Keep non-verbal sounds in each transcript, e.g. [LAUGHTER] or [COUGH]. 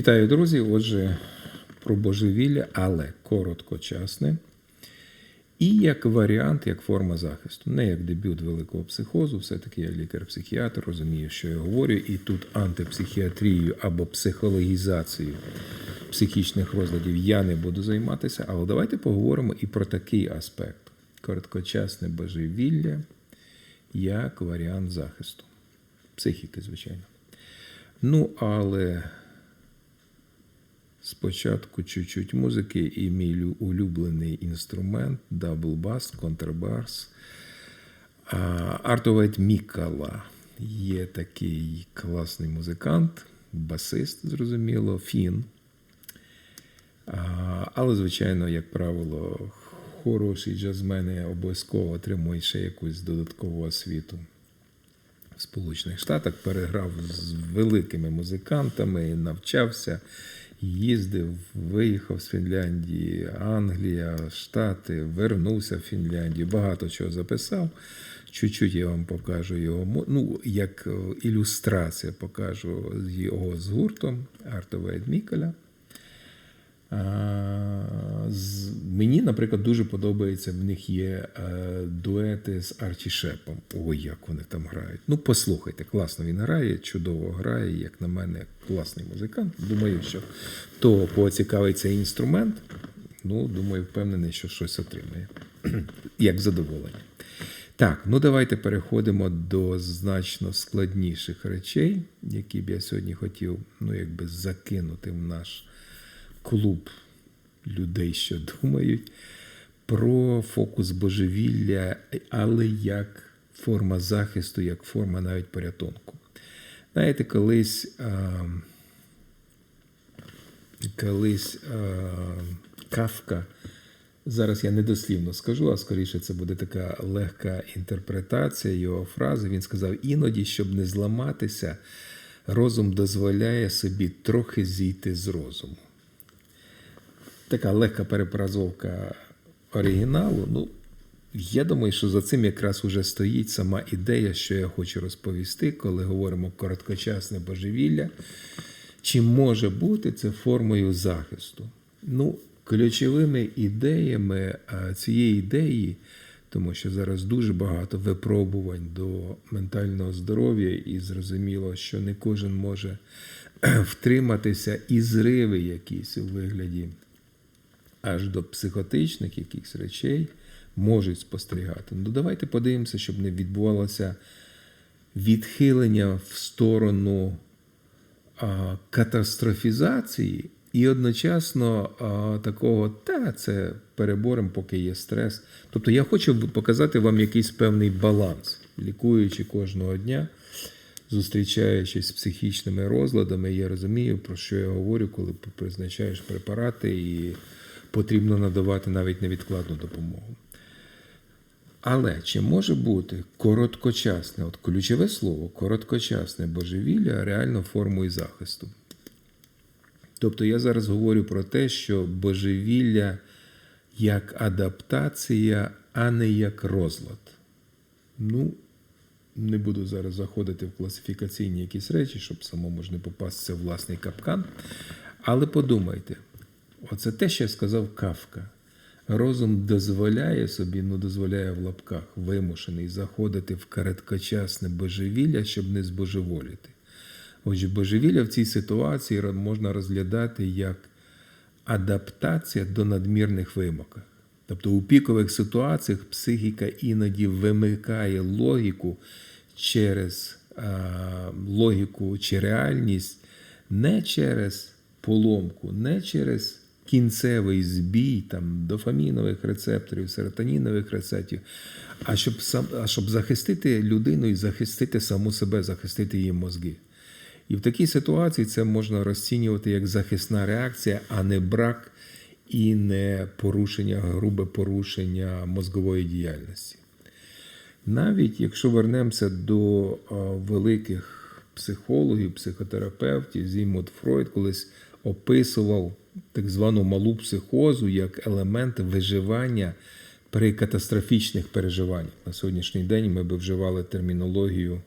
Вітаю, друзі! Отже, про божевілля, але короткочасне. І як варіант, як форма захисту, не як дебют великого психозу, все-таки я лікар-психіатр, розумію, що я говорю, і тут антипсихіатрією або психологізацією психічних розладів я не буду займатися, але давайте поговоримо і про такий аспект: короткочасне божевілля як варіант захисту. Психіки, звичайно. Ну, але Спочатку чуть-чуть музики і мій улюблений інструмент даблбас, контрабас. Артовет Мікала є такий класний музикант, басист, зрозуміло, фін. Але, звичайно, як правило, хороші джазмени обов'язково отримують ще якусь додаткову освіту в Сполучених Штатах, переграв з великими музикантами, навчався, їздив, виїхав з Фінляндії, Англія, Штати, вернувся в Фінляндію, багато чого записав. Чуть-чуть я вам покажу його, ну, як е, ілюстрація покажу його з гуртом Артове Міколя. З- Мені, наприклад, дуже подобається. В них є е, дуети з Арчі Шепом. Ой, як вони там грають. Ну, послухайте, класно він грає, чудово грає, як на мене, класний музикант. Думаю, що цікавий цей інструмент, ну, думаю, впевнений, що щось отримає. [CLEARS THROAT] як задоволення. Так, ну давайте переходимо до значно складніших речей, які б я сьогодні хотів ну, якби закинути в наш клуб людей, що думають про фокус божевілля, але як форма захисту, як форма навіть порятунку. Знаєте, колись, а, колись Кавка, зараз я недослівно скажу, а скоріше це буде така легка інтерпретація його фрази. Він сказав: іноді, щоб не зламатися, розум дозволяє собі трохи зійти з розуму така легка перепразовка оригіналу. Ну, я думаю, що за цим якраз уже стоїть сама ідея, що я хочу розповісти, коли говоримо короткочасне божевілля. Чи може бути це формою захисту? Ну, ключовими ідеями цієї ідеї, тому що зараз дуже багато випробувань до ментального здоров'я, і зрозуміло, що не кожен може [CLEARS THROAT] втриматися і зриви якісь у вигляді аж до психотичних якихось речей можуть спостерігати. Ну, давайте подивимося, щоб не відбувалося відхилення в сторону а, катастрофізації і одночасно а, такого, та це переборем, поки є стрес. Тобто я хочу показати вам якийсь певний баланс, лікуючи кожного дня. Зустрічаючись з психічними розладами, я розумію, про що я говорю, коли призначаєш препарати і потрібно надавати навіть невідкладну допомогу. Але чи може бути короткочасне, от ключове слово, короткочасне божевілля реально формою захисту? Тобто я зараз говорю про те, що божевілля як адаптація, а не як розлад. Ну, не буду зараз заходити в класифікаційні якісь речі, щоб самому ж не попастися в власний капкан. Але подумайте, оце те, що сказав Кавка. Розум дозволяє собі, ну дозволяє в лапках, вимушений заходити в короткочасне божевілля, щоб не збожеволіти. Отже, божевілля в цій ситуації можна розглядати як адаптація до надмірних вимог. Тобто у пікових ситуаціях психіка іноді вимикає логіку через а, логіку чи реальність не через поломку, не через кінцевий збій там, дофамінових рецепторів, серотонінових рецепторів, а щоб, сам, а щоб захистити людину і захистити саму себе, захистити її мозги. І в такій ситуації це можна розцінювати як захисна реакція, а не брак і не порушення, грубе порушення мозгової діяльності. Навіть якщо вернемося до великих психологів, психотерапевтів, Зімут Фройд колись описував так звану малу психозу як елемент виживання при катастрофічних переживаннях. На сьогоднішній день ми би вживали термінологію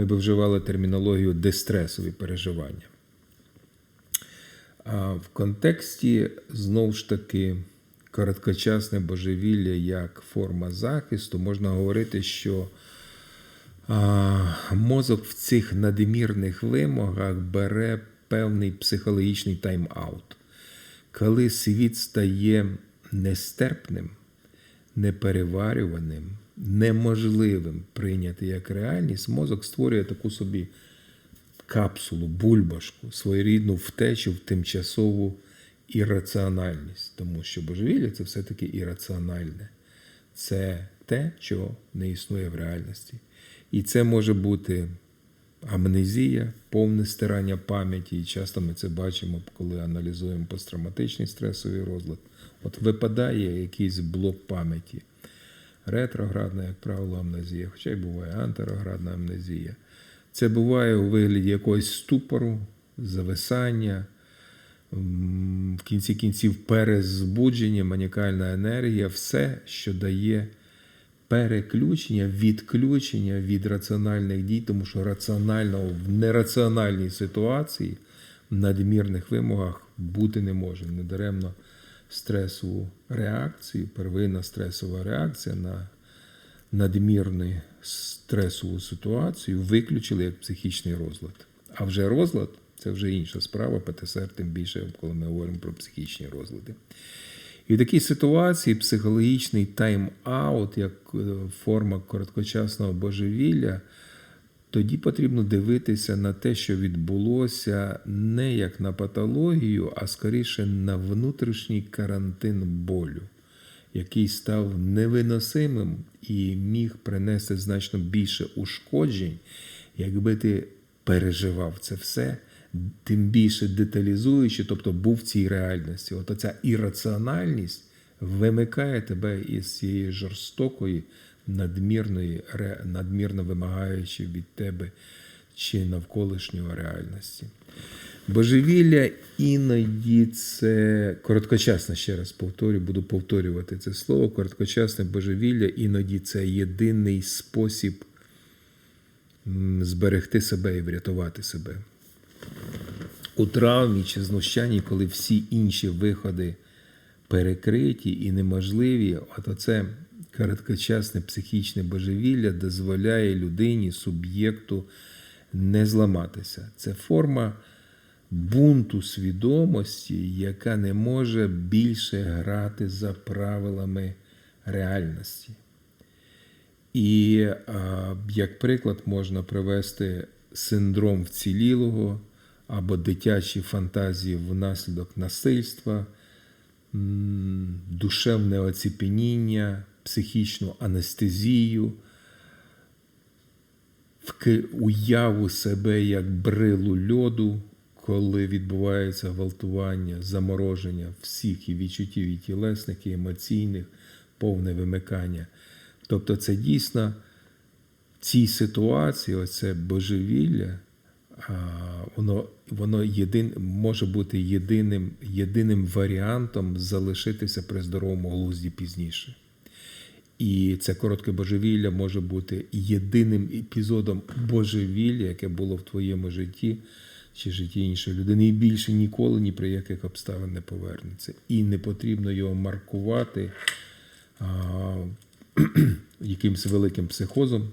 ми б вживали термінологію дистресові переживання. А в контексті знову ж таки короткочасне божевілля як форма захисту, можна говорити, що а, мозок в цих надмірних вимогах бере певний психологічний тайм-аут. Коли світ стає нестерпним, непереварюваним, неможливим прийняти як реальність, мозок створює таку собі капсулу, бульбашку, своєрідну втечу в тимчасову ірраціональність. Тому що божевілля це все-таки ірраціональне. Це те, що не існує в реальності. І це може бути амнезія, повне стирання пам'яті. І часто ми це бачимо, коли аналізуємо посттравматичний стресовий розлад. От випадає якийсь блок пам'яті. Ретроградна, як правило, амнезія, хоча й буває антироградна амнезія. Це буває у вигляді якогось ступору, зависання, в кінці кінців перезбудження, манікальна енергія, все, що дає переключення, відключення від раціональних дій, тому що раціонально в нераціональній ситуації, в надмірних вимогах бути не може. Недаремно стресову реакцію, первинна стресова реакція на надмірну стресову ситуацію виключили як психічний розлад. А вже розлад це вже інша справа, ПТСР, тим більше, коли ми говоримо про психічні розлади. І в такій ситуації психологічний тайм-аут, як е, форма короткочасного божевілля, тоді потрібно дивитися на те, що відбулося не як на патологію, а скоріше на внутрішній карантин болю, який став невиносимим і міг принести значно більше ушкоджень, якби ти переживав це все, тим більше деталізуючи, тобто був в цій реальності. От оця ірраціональність вимикає тебе із цієї жорстокої, надмірної, надмірно вимагаючи від тебе чи навколишнього реальності. Божевілля іноді це короткочасне, ще раз повторю, буду повторювати це слово. Короткочасне божевілля іноді це єдиний спосіб зберегти себе і врятувати себе. У травмі чи знущанні, коли всі інші виходи перекриті і неможливі, от оце короткочасне психічне божевілля дозволяє людині, суб'єкту не зламатися. Це форма бунту свідомості, яка не може більше грати за правилами реальності. І як приклад можна привести синдром вцілілого або дитячі фантазії внаслідок насильства, душевне оціпеніння, психічну анестезію, уяву себе як брилу льоду, коли відбувається гвалтування, замороження всіх і відчуттів, і тілесних, і емоційних, повне вимикання. Тобто це дійсно в цій ситуації, оце божевілля, воно, воно єдин, може бути єдиним, єдиним варіантом залишитися при здоровому глузді пізніше. І це коротке божевілля може бути єдиним епізодом божевілля, яке було в твоєму житті чи житті іншої людини, і більше ніколи ні при яких обставин не повернеться. І не потрібно його маркувати а, [CLEARS THROAT] якимось великим психозом,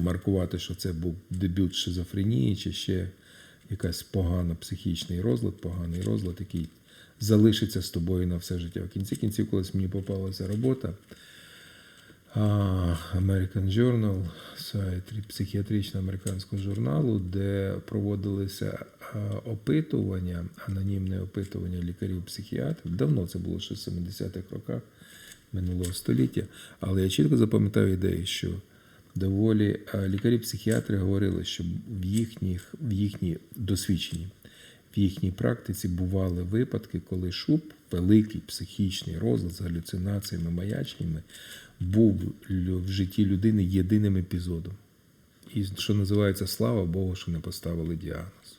маркувати, що це був дебют шизофренії, чи ще якась погана психічний розлад, поганий розлад, який залишиться з тобою на все життя. В кінці кінців, колись мені попалася робота. American Journal, сайт психіатричного американського журналу, де проводилися опитування, анонімне опитування лікарів-психіатрів. Давно це було ще в 70-х роках минулого століття. Але я чітко запам'ятав ідею, що доволі лікарі-психіатри говорили, що в їхніх, в їхній досвідченні, в їхній практиці бували випадки, коли шуб, великий психічний розлад з галюцинаціями, маячнями, був в житті людини єдиним епізодом. І що називається, слава Богу, що не поставили діагноз.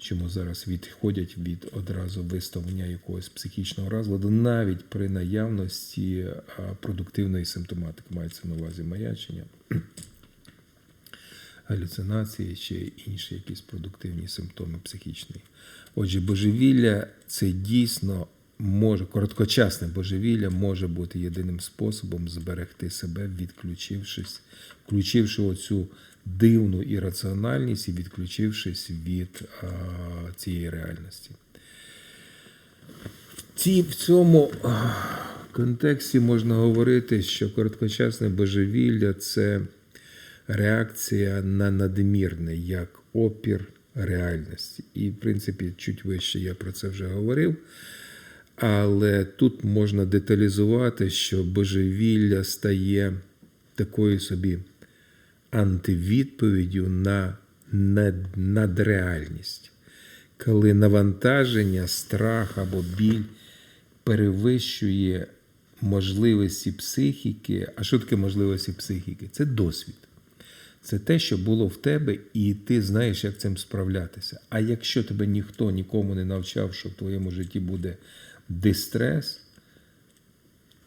Чому зараз відходять від одразу виставлення якогось психічного розладу, навіть при наявності продуктивної симптоматики, мається на увазі маячення. [CLEARS THROAT] галюцинації чи інші якісь продуктивні симптоми психічні. Отже, божевілля це дійсно може, короткочасне божевілля може бути єдиним способом зберегти себе, відключившись, включивши оцю дивну ірраціональність і відключившись від а, цієї реальності. Ці, в цьому контексті можна говорити, що короткочасне божевілля це реакція на надмірне як опір реальності. І, в принципі, чуть вище я про це вже говорив. Але тут можна деталізувати, що божевілля стає такою собі антивідповіддю на надреальність, коли навантаження, страх або біль перевищує можливості психіки. А що таке можливості психіки? Це досвід. Це те, що було в тебе, і ти знаєш, як цим справлятися. А якщо тебе ніхто нікому не навчав, що в твоєму житті буде дистрес,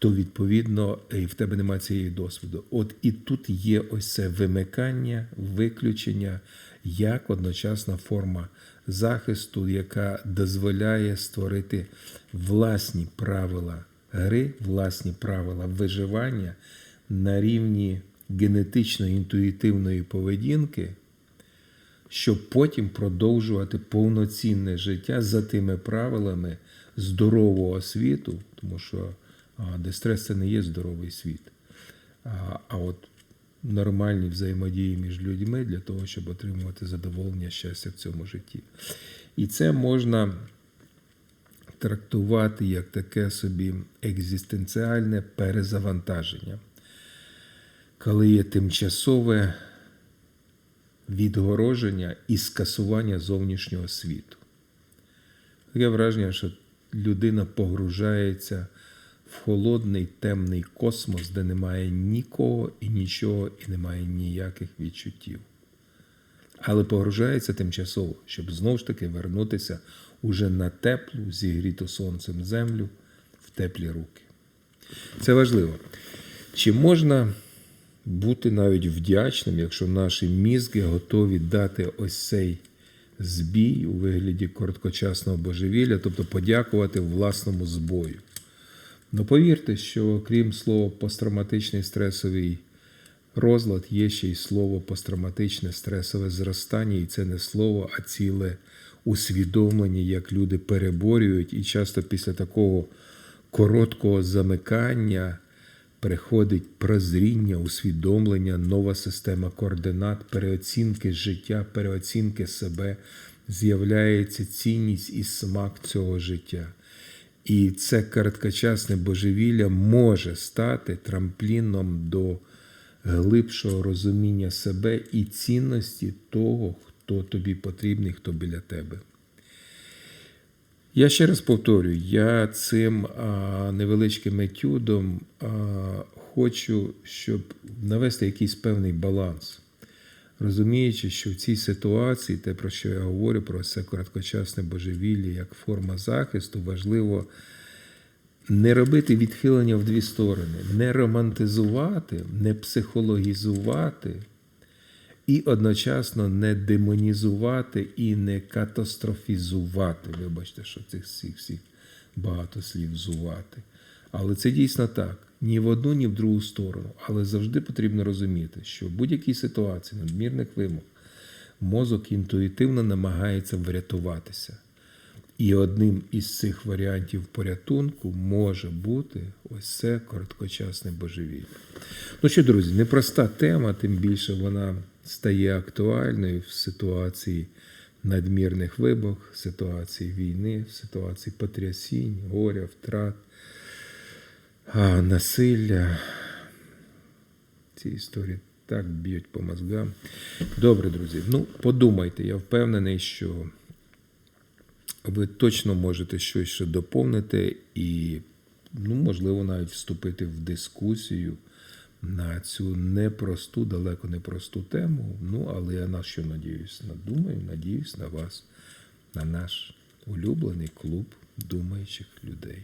то відповідно і в тебе немає цієї досвіду. От і тут є ось це вимикання, виключення як одночасна форма захисту, яка дозволяє створити власні правила гри, власні правила виживання на рівні генетично-інтуїтивної поведінки, щоб потім продовжувати повноцінне життя за тими правилами здорового світу, тому що а, дистрес це не є здоровий світ. А, а от нормальні взаємодії між людьми для того, щоб отримувати задоволення, щастя в цьому житті. І це можна трактувати як таке собі екзистенціальне перезавантаження, коли є тимчасове відгороження і скасування зовнішнього світу. Таке враження, що людина погружається в холодний темний космос, де немає нікого і нічого, і немає ніяких відчуттів. Але погружається тимчасово, щоб знову ж таки вернутися уже на теплу, зігріту сонцем землю в теплі руки. Це важливо. Чи можна бути навіть вдячним, якщо наші мізки готові дати ось цей збій у вигляді короткочасного божевілля, тобто подякувати власному збою? Ну повірте, що крім слова посттравматичний стресовий розлад, є ще й слово посттравматичне стресове зростання, і це не слово, а ціле усвідомлення, як люди переборюють, і часто після такого короткого замикання приходить прозріння, усвідомлення, нова система координат, переоцінки життя, переоцінки себе, з'являється цінність і смак цього життя. І це короткочасне божевілля може стати трампліном до глибшого розуміння себе і цінності того, хто тобі потрібний, хто біля тебе. Я ще раз повторюю, я цим невеличким етюдом хочу, щоб навести якийсь певний баланс. Розуміючи, що в цій ситуації, те, про що я говорю, про це короткочасне божевілля як форма захисту, важливо не робити відхилення в дві сторони, не романтизувати, не психологізувати і одночасно не демонізувати і не катастрофізувати. Вибачте, що цих всіх всіх багато слів зувати. Але це дійсно так. Ні в одну, ні в другу сторону. Але завжди потрібно розуміти, що в будь-якій ситуації надмірних вимог мозок інтуїтивно намагається врятуватися. І одним із цих варіантів порятунку може бути ось це короткочасне божевілля. Ну що, друзі, непроста тема, тим більше вона стає актуальною в ситуації надмірних вибух, в ситуації війни, в ситуації потрясінь, горя, втрат, а, насилля. Ці історії так б'ють по мозгам. Добре, друзі. Ну, подумайте, я впевнений, що ви точно можете щось ще доповнити і, ну, можливо, навіть вступити в дискусію на цю непросту, далеко непросту тему. Ну, але я на що надіюсь? Надумаю, надіюсь на вас, на наш улюблений клуб думаючих людей.